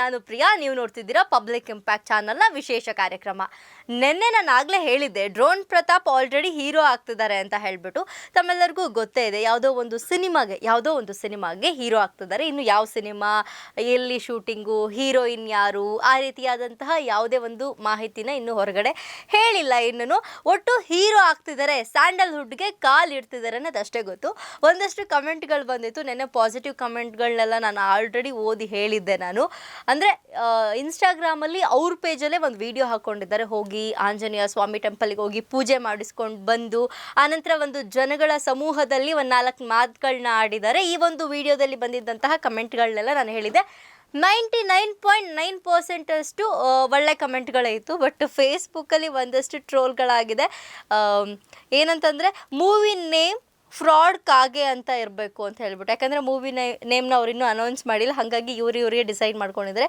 ನಾನು ಪ್ರಿಯಾ. ನೀವು ನೋಡ್ತಿದ್ದೀರಾ ಪಬ್ಲಿಕ್ ಇಂಪ್ಯಾಕ್ಟ್ ಚಾನಲ್ನ ವಿಶೇಷ ಕಾರ್ಯಕ್ರಮ. ನಿನ್ನೆ ನಾನು ಆಗಲೇ ಹೇಳಿದ್ದೆ ಡ್ರೋನ್ ಪ್ರತಾಪ್ ಆಲ್ರೆಡಿ ಹೀರೋ ಆಗ್ತಿದ್ದಾರೆ ಅಂತ ಹೇಳಿಬಿಟ್ಟು ತಮ್ಮೆಲ್ಲರಿಗೂ ಗೊತ್ತೇ ಇದೆ, ಯಾವುದೋ ಒಂದು ಸಿನಿಮಾಗೆ, ಯಾವುದೋ ಒಂದು ಸಿನಿಮಾಗೆ ಹೀರೋ ಆಗ್ತಿದ್ದಾರೆ. ಇನ್ನು ಯಾವ ಸಿನಿಮಾ, ಎಲ್ಲಿ ಶೂಟಿಂಗು ಹೀರೋಯಿನ್ ಯಾರು, ಆ ರೀತಿಯಾದಂತಹ ಯಾವುದೇ ಒಂದು ಮಾಹಿತಿನ ಇನ್ನು ಹೊರಗಡೆ ಹೇಳಿಲ್ಲ. ಇನ್ನೂ ಒಟ್ಟು ಹೀರೋ ಆಗ್ತಿದ್ದಾರೆ ಸ್ಯಾಂಡಲ್ವುಡ್ಗೆ ಕಾಲ್ ಇಡ್ತಿದ್ದಾರೆ ಅನ್ನೋದಷ್ಟೇ ಗೊತ್ತು. ಒಂದಷ್ಟು ಕಮೆಂಟ್ಗಳು ಬಂದಿತ್ತು. ನೆನ್ನೆ ಪಾಸಿಟಿವ್ ಕಮೆಂಟ್ಗಳನ್ನೆಲ್ಲ ನಾನು ಆಲ್ರೆಡಿ ಓದಿ ಹೇಳಿದ್ದೆ ನಾನು. ಅಂದರೆ ಇನ್ಸ್ಟಾಗ್ರಾಮಲ್ಲಿ ಅವ್ರ ಪೇಜಲ್ಲೇ ಒಂದು ವಿಡಿಯೋ ಹಾಕ್ಕೊಂಡಿದ್ದಾರೆ ಹೋಗಿ ಆಂಜನೇಯ ಸ್ವಾಮಿ ಟೆಂಪಲ್ಗೆ ಹೋಗಿ ಪೂಜೆ ಮಾಡಿಸ್ಕೊಂಡು ಬಂದು ಆನಂತರ ಒಂದು ಜನಗಳ ಸಮೂಹದಲ್ಲಿ ಒಂದು ನಾಲ್ಕು ಮಾತುಗಳನ್ನ ಆಡಿದ್ದಾರೆ. ಈ ಒಂದು ವಿಡಿಯೋದಲ್ಲಿ ಬಂದಿದ್ದಂತಹ ಕಮೆಂಟ್ಗಳನ್ನೆಲ್ಲ ನಾನು ಹೇಳಿದೆ ನೈಂಟಿ ನೈನ್ ಪಾಯಿಂಟ್ ನೈನ್ ಪರ್ಸೆಂಟಷ್ಟು ಒಳ್ಳೆ ಕಮೆಂಟ್ಗಳಾಯಿತು ಬಟ್ ಫೇಸ್ಬುಕ್ಕಲ್ಲಿ ಒಂದಷ್ಟು ಟ್ರೋಲ್ಗಳಾಗಿದೆ ಏನಂತಂದರೆ ಮೂವಿ ನೇಮ್ ಫ್ರಾಡ್ ಕಾಗೆ ಅಂತ ಇರಬೇಕು ಅಂತ ಹೇಳ್ಬಿಟ್ಟು, ಯಾಕಂದರೆ ಮೂವಿ ನೇಮ್ನ ಅವ್ರು ಇನ್ನೂ ಅನೌನ್ಸ್ ಮಾಡಿಲ್ಲ, ಹಾಗಾಗಿ ಇವ್ರು ಇವರಿಗೆ ಡಿಸೈಡ್ ಮಾಡ್ಕೊಂಡಿದ್ದಾರೆ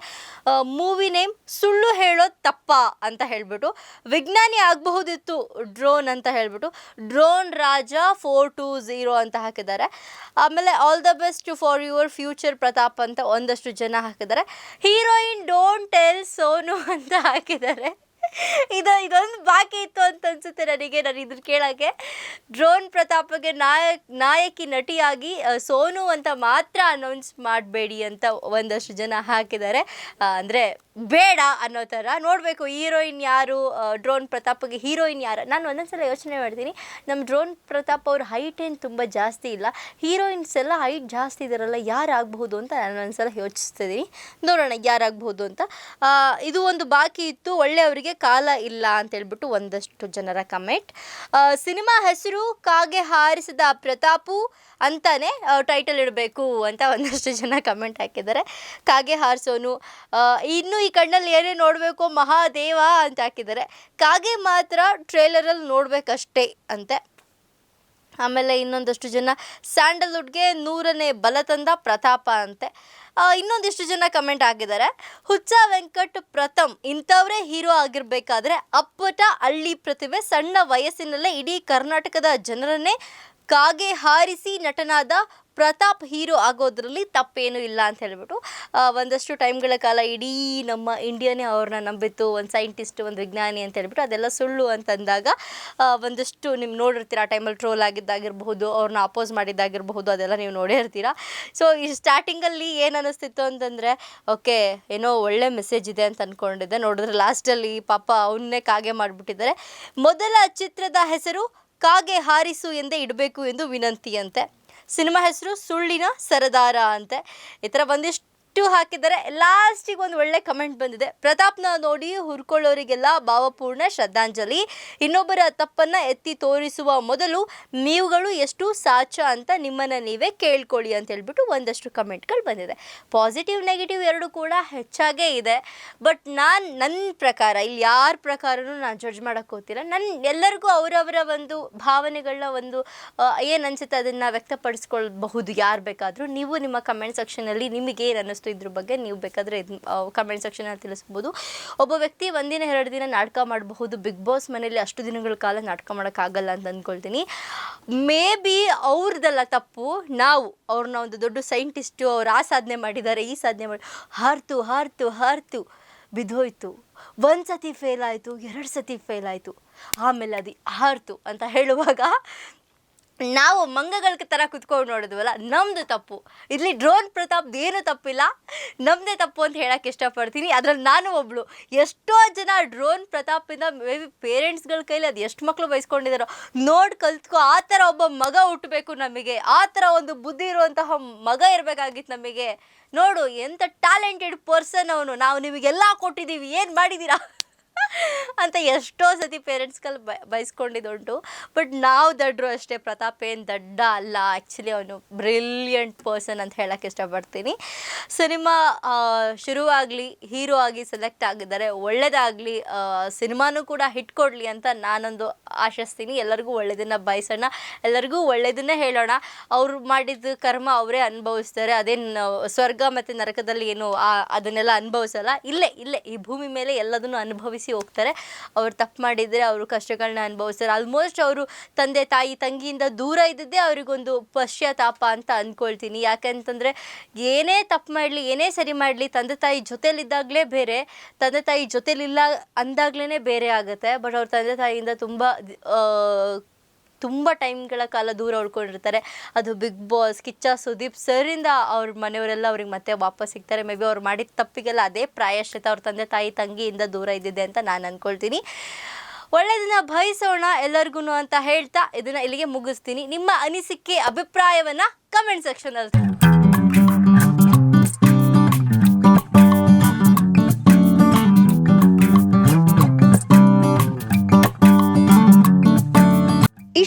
ಮೂವಿ ನೇಮ್ ಸುಳ್ಳು ಹೇಳೋದು ತಪ್ಪ ಅಂತ ಹೇಳಿಬಿಟ್ಟು, ವಿಜ್ಞಾನಿ ಆಗಬಹುದಿತ್ತು ಡ್ರೋನ್ ಅಂತ ಹೇಳ್ಬಿಟ್ಟು, drone Raja four two zero ಅಂತ ಹಾಕಿದ್ದಾರೆ. ಆಮೇಲೆ all the best for your future Pratap ಅಂತ ಒಂದಷ್ಟು ಜನ ಹಾಕಿದ್ದಾರೆ. ಹೀರೋಯಿನ್ ಡೋಂಟ್ ಟೆಲ್ ಸೋನು ಅಂತ ಹಾಕಿದ್ದಾರೆ. ಇದು, ಇದೊಂದು ಬಾಕಿ ಇತ್ತು. ಅಂತ ಅನ್ಸುತ್ತೆ ನನಗೆ, ನಾನು ಇದನ್ನ ಕೇಳೋಕ್ಕೆ. ಡ್ರೋನ್ ಪ್ರತಾಪ್ಗೆ ನಾಯಕ್, ನಾಯಕಿ ನಟಿಯಾಗಿ ಸೋನು ಅಂತ ಮಾತ್ರ ಅನೌನ್ಸ್ ಮಾಡಬೇಡಿ ಅಂತ ಒಂದಷ್ಟು ಜನ ಹಾಕಿದ್ದಾರೆ. ಅಂದರೆ ಬೇಡ ಅನ್ನೋ ಥರ ನೋಡಬೇಕು, ಹೀರೋಯಿನ್ ಯಾರು ಡ್ರೋನ್ ಪ್ರತಾಪ್ಗೆ ಹೀರೋಯಿನ್ ಯಾರು. ನಾನು ಒಂದೊಂದ್ಸಲ ಯೋಚನೆ ಮಾಡ್ತೀನಿ ನಮ್ಮ ಡ್ರೋನ್ ಪ್ರತಾಪ್ ಅವ್ರ ಹೈಟ್ ಏನು ತುಂಬ ಜಾಸ್ತಿ ಇಲ್ಲ, ಹೀರೋಯಿನ್ಸ್ ಎಲ್ಲ ಹೈಟ್ ಜಾಸ್ತಿ ಇದ್ದಾರಲ್ಲ, ಯಾರಾಗಬಹುದು ಅಂತ ನಾನು ಒಂದ್ಸಲ ಯೋಚಿಸ್ತಿದ್ದೀನಿ. ನೋಡೋಣ ಯಾರಾಗಬಹುದು ಅಂತ. ಇದು ಒಂದು ಬಾಕಿ ಇತ್ತು, ಒಳ್ಳೆಯವರಿಗೆ ಕಾಲ ಇಲ್ಲ ಅಂತ ಹೇಳ್ಬಿಟ್ಟು ಒಂದಷ್ಟು ಜನರ ಕಮೆಂಟ್. ಸಿನಿಮಾ ಹೆಸರು ಕಾಗೆ ಹಾರಿಸಿದ ಪ್ರತಾಪು ಅಂತಾನೆ ಟೈಟಲ್ ಇಡಬೇಕು ಅಂತ ಒಂದಷ್ಟು ಜನ ಕಮೆಂಟ್ ಹಾಕಿದ್ದಾರೆ. ಕಾಗೆ ಹಾರಿಸೋನು ಇನ್ನು ಈ ಕಣ್ಣಲ್ಲಿ ಏನೇ ನೋಡಬೇಕು ಮಹಾದೇವ ಅಂತ ಹಾಕಿದ್ದಾರೆ. ಕಾಗೆ ಮಾತ್ರ ಟ್ರೇಲರಲ್ಲಿ ನೋಡಬೇಕಷ್ಟೇ ಅಂತೆ. ಆಮೇಲೆ ಇನ್ನೊಂದಷ್ಟು ಜನ ಸ್ಯಾಂಡಲ್ವುಡ್ಗೆ ನೂರನೇ ಬಲ ತಂದ ಪ್ರತಾಪ ಅಂತೆ. ಇನ್ನೊಂದಿಷ್ಟು ಜನ ಕಮೆಂಟ್ ಆಗಿದ್ದಾರೆ ಹುಚ್ಚ ವೆಂಕಟ್ ಪ್ರಥಮ್ ಇಂಥವರೇ ಹೀರೋ ಆಗಿರಬೇಕಾದ್ರೆ ಅಪ್ಪಟ ಹಳ್ಳಿ ಪ್ರತಿಭೆ ಸಣ್ಣ ವಯಸ್ಸಿನಲ್ಲೇ ಇಡೀ ಕರ್ನಾಟಕದ ಜನರನ್ನೇ ಕಾಗೆ ಹಾರಿಸಿ ನಟನಾದ ಪ್ರತಾಪ್ ಹೀರೋ ಆಗೋದ್ರಲ್ಲಿ ತಪ್ಪೇನೂ ಇಲ್ಲ ಅಂತ ಹೇಳಿಬಿಟ್ಟು ಒಂದಷ್ಟು ಟೈಮ್ಗಳ ಕಾಲ ಇಡೀ ನಮ್ಮ ಇಂಡಿಯಾನೇ ಅವ್ರನ್ನ ನಂಬಿತ್ತು, ಒಂದು ಸೈಂಟಿಸ್ಟ್, ಒಂದು ವಿಜ್ಞಾನಿ ಅಂತ ಹೇಳ್ಬಿಟ್ಟು ಅದೆಲ್ಲ ಸುಳ್ಳು ಅಂತಂದಾಗ ಒಂದಷ್ಟು ನೀವು ನೋಡಿರ್ತೀರ, ಆ ಟೈಮಲ್ಲಿ ಟ್ರೋಲ್ ಆಗಿದ್ದಾಗಿರಬಹುದು ಅವ್ರನ್ನ ಅಪೋಸ್ ಮಾಡಿದ್ದಾಗಿರಬಹುದು, ಅದೆಲ್ಲ ನೀವು ನೋಡೇ ಇರ್ತೀರ? ಸೊ ಈ ಸ್ಟಾರ್ಟಿಂಗಲ್ಲಿ ಏನು ಅನ್ನಿಸ್ತಿತ್ತು ಅಂತಂದರೆ, ಓಕೆ, ಏನೋ ಒಳ್ಳೆ ಮೆಸೇಜ್ ಇದೆ ಅಂತ ಅಂದ್ಕೊಂಡಿದ್ದೆ ನೋಡಿದ್ರೆ ಲಾಸ್ಟಲ್ಲಿ ಪಾಪ ಅವನ್ನೇ ಕಾಗೆ ಮಾಡಿಬಿಟ್ಟಿದ್ದಾರೆ. ಮೊದಲ ಚಿತ್ರದ ಹೆಸರು ಕಾಗೆ ಹಾರಿಸು ಎಂದೇ ಇಡಬೇಕು ಎಂದು ವಿನಂತಿ ಅಂತೆ. ಸಿನಿಮಾ ಹೆಸರು ಸುಳ್ಳಿನ ಸರದಾರ ಅಂತೆ. ಈ ಥರ ಒಂದಿಷ್ಟು ಹಾಕಿದ್ದಾರೆ ಲಾಸ್ಟಿಗೆ ಒಂದು ಒಳ್ಳೆ ಕಮೆಂಟ್ ಬಂದಿದೆ. ಪ್ರತಾಪ್ನ ನೋಡಿ ಹುರ್ಕೊಳ್ಳೋರಿಗೆಲ್ಲ ಭಾವಪೂರ್ಣ ಶ್ರದ್ಧಾಂಜಲಿ. ಇನ್ನೊಬ್ಬರ ತಪ್ಪನ್ನು ಎತ್ತಿ ತೋರಿಸುವ ಮೊದಲು ನೀವುಗಳು ಎಷ್ಟು ಸಾಚ ಅಂತ ನಿಮ್ಮನ್ನು ನೀವೇ ಕೇಳ್ಕೊಳ್ಳಿ ಅಂತ ಹೇಳ್ಬಿಟ್ಟು ಒಂದಷ್ಟು ಕಮೆಂಟ್ಗಳು ಬಂದಿದೆ. ಪಾಸಿಟಿವ್, ನೆಗೆಟಿವ್ ಎರಡು ಕೂಡ ಹೆಚ್ಚಾಗೇ ಇದೆ. ಬಟ್ ನಾನು ನನ್ನ ಪ್ರಕಾರ, ಇಲ್ಲಿ ಯಾರ ಪ್ರಕಾರನೂ ನಾನು ಜಡ್ಜ್ ಮಾಡೋಕ್ಕೆ ಹೋಗ್ತಿಲ್ಲ. ನನ್ನ ಎಲ್ಲರಿಗೂ ಅವರವರ ಒಂದು ಭಾವನೆಗಳನ್ನ ಒಂದು ಏನು ಅನಿಸುತ್ತೆ ಅದನ್ನು ವ್ಯಕ್ತಪಡಿಸ್ಕೊಳ್ಬಹುದು ಯಾರು ಬೇಕಾದರೂ. ನೀವು ನಿಮ್ಮ ಕಮೆಂಟ್ ಸೆಕ್ಷನಲ್ಲಿ ನಿಮಗೆ ಏನು ಇದ್ರ ಬಗ್ಗೆ ನೀವು ಬೇಕಾದರೆ ಇದು ಕಮೆಂಟ್ ಸೆಕ್ಷನಲ್ಲಿ ತಿಳಿಸ್ಬೋದು. ಒಬ್ಬ ವ್ಯಕ್ತಿ ಒಂದಿನ, ಎರಡು ದಿನ ನಾಟಕ ಮಾಡಬಹುದು. ಬಿಗ್ ಬಾಸ್ ಮನೇಲಿ ಅಷ್ಟು ದಿನಗಳ ಕಾಲ ನಾಟಕ ಮಾಡೋಕ್ಕಾಗಲ್ಲ ಅಂತ ಅಂದ್ಕೊಳ್ತೀನಿ. ಮೇ ಬಿ ಅವ್ರದ್ದಲ್ಲ ತಪ್ಪು. ನಾವು, ಅವ್ರನ್ನ ಒಂದು ದೊಡ್ಡ ಸೈಂಟಿಸ್ಟು ಅವ್ರು ಆ ಸಾಧನೆ ಮಾಡಿದ್ದಾರೆ, ಈ ಸಾಧನೆ ಮಾಡಿ ಹಾರ್ತು ಹಾರ್ತು ಹಾರ್ತು. ಬಿದ್ದೋಯ್ತು. ಒಂದು ಸತಿ ಫೇಲ್ ಆಯಿತು, ಎರಡು ಸತಿ ಫೇಲ್ ಆಯಿತು. ಆಮೇಲೆ ಅದು ಹಾರ್ತು ಅಂತ ಹೇಳುವಾಗ ನಾವು ಮಂಗಗಳ ಥರ ಕುತ್ಕೊಂಡು ನೋಡಿದ್ವಲ್ಲ ನಮ್ಮದು ತಪ್ಪು. ಇಲ್ಲಿ ಡ್ರೋನ್ ಪ್ರತಾಪ್ದು ಏನು ತಪ್ಪಿಲ್ಲ. ನಮ್ಮದೇ ತಪ್ಪು ಅಂತ ಹೇಳಕ್ಕೆ ಇಷ್ಟಪಡ್ತೀನಿ. ಅದ್ರಲ್ಲಿ ನಾನು ಒಬ್ಳು. ಎಷ್ಟೋ ಜನ ಡ್ರೋನ್ ಪ್ರತಾಪಿಂದ ಮೇ ಬಿ ಪೇರೆಂಟ್ಸ್ಗಳ ಕೈಲಿ ಅದು ಎಷ್ಟು ಮಕ್ಕಳು ಬಯಸ್ಕೊಂಡಿದ್ದಾರೋ ನೋಡಿ ಕಲ್ತ್ಕೊ ಆ ಥರ ಒಬ್ಬ ಮಗ ಹುಟ್ಟಬೇಕು ನಮಗೆ. ಆ ಥರ ಒಂದು ಬುದ್ಧಿ ಇರುವಂತಹ ಮಗ ಇರಬೇಕಾಗಿತ್ತು ನಮಗೆ. ನೋಡು, ಎಂಥ ಟ್ಯಾಲೆಂಟೆಡ್ ಪರ್ಸನ್ ಅವನು. ನಾವು ನಿಮಗೆಲ್ಲ ಕೊಟ್ಟಿದ್ದೀವಿ. ಏನು ಮಾಡಿದ್ದೀರಾ? ಅಂತ ಎಷ್ಟೋ ಸತಿ ಪೇರೆಂಟ್ಸ್ಗಳು ಬ, ಬಯಸ್ಕೊಂಡಿದ್ದುಂಟು. ಬಟ್ ನಾವು ದಡ್ರು ಅಷ್ಟೇ, ಪ್ರತಾಪ್ ಏನು ದಡ್ಡ ಅಲ್ಲ. ಆ್ಯಕ್ಚುಲಿ ಅವನು ಬ್ರಿಲಿಯಂಟ್ ಪರ್ಸನ್ ಅಂತ ಹೇಳಕ್ಕೆ ಇಷ್ಟಪಡ್ತೀನಿ. ಸಿನಿಮಾ ಶುರುವಾಗಲಿ ಹೀರೋ ಆಗಿ ಸೆಲೆಕ್ಟ್ ಆಗಿದ್ದಾರೆ. ಒಳ್ಳೆಯದಾಗಲಿ ಸಿನಿಮಾನೂ ಕೂಡ ಹಿಟ್ ಕೊಡಲಿ ಅಂತ ನಾನೊಂದು ಆಶಿಸ್ತೀನಿ. ಎಲ್ಲರಿಗೂ ಒಳ್ಳೆಯದನ್ನು ಬಯಸೋಣ. ಎಲ್ಲರಿಗೂ ಒಳ್ಳೆಯದನ್ನೇ ಹೇಳೋಣ. ಅವ್ರು ಮಾಡಿದ ಕರ್ಮ ಅವರೇ ಅನುಭವಿಸ್ತಾರೆ. ಅದೇನು ಸ್ವರ್ಗ ಮತ್ತು ನರಕದಲ್ಲಿ ಏನು ಅದನ್ನೆಲ್ಲ ಅನುಭವಿಸಲ್ಲ. ಇಲ್ಲೇ ಇಲ್ಲೇ, ಈ ಭೂಮಿ ಮೇಲೆ ಎಲ್ಲದನ್ನು ಅನುಭವಿಸಿ ಹೋಗ್ತಾರೆ. ಅವ್ರು ತಪ್ಪು ಮಾಡಿದರೆ ಅವರು ಕಷ್ಟಗಳನ್ನ ಅನುಭವಿಸ್ತಾರೆ. ಆಲ್ಮೋಸ್ಟ್ ಅವರು ತಂದೆ, ತಾಯಿ, ತಂಗಿಯಿಂದ ದೂರ ಇದ್ದದ್ದೇ ಅವರಿಗೊಂದು ಪಶ್ಚಾತ್ತಾಪ ಅಂತ ಅಂದ್ಕೊಳ್ತೀನಿ ಯಾಕಂತಂದರೆ ಏನೇ ತಪ್ಪು ಮಾಡಲಿ, ಏನೇ ಸರಿ ಮಾಡಲಿ, ತಂದೆ, ತಾಯಿ ಜೊತೆಲಿದ್ದಾಗಲೇ ಬೇರೆ, ತಂದೆ, ತಾಯಿ ಜೊತೆಲಿಲ್ಲ ಅಂದಾಗ್ಲೇ ಬೇರೆ ಆಗುತ್ತೆ. ಬಟ್ ಅವ್ರ ತಂದೆ, ತಾಯಿಯಿಂದ ತುಂಬ ತುಂಬ ಟೈಮ್ಗಳ ಕಾಲ ದೂರ ಉಳ್ಕೊಂಡಿರ್ತಾರೆ. ಅದು ಬಿಗ್ ಬಾಸ್, ಕಿಚ್ಚ, ಸುದೀಪ್ ಸರಿಂದ ಅವ್ರ ಮನೆಯವರೆಲ್ಲ ಅವ್ರಿಗೆ ಮತ್ತೆ ವಾಪಸ್ ಸಿಗ್ತಾರೆ. ಮೇ ಬಿ ಅವ್ರು ಮಾಡಿದ ತಪ್ಪಿಗೆಲ್ಲ ಅದೇ ಪ್ರಾಯಶ್ಚಿತ ಅವ್ರ ತಂದೆ, ತಾಯಿ, ತಂಗಿಯಿಂದ ದೂರ ಇದ್ದಿದೆ ಅಂತ ನಾನು ಅಂದ್ಕೊಳ್ತೀನಿ ಒಳ್ಳೆಯದನ್ನ ಬಯಸೋಣ ಎಲ್ಲರಿಗೂ ಅಂತ ಹೇಳ್ತಾ ಇದನ್ನ ಇಲ್ಲಿಗೆ ಮುಗಿಸ್ತೀನಿ. ನಿಮ್ಮ ಅನಿಸಿಕೆ, ಅಭಿಪ್ರಾಯವನ್ನ ಕಮೆಂಟ್ ಸೆಕ್ಷನಲ್ಲಿ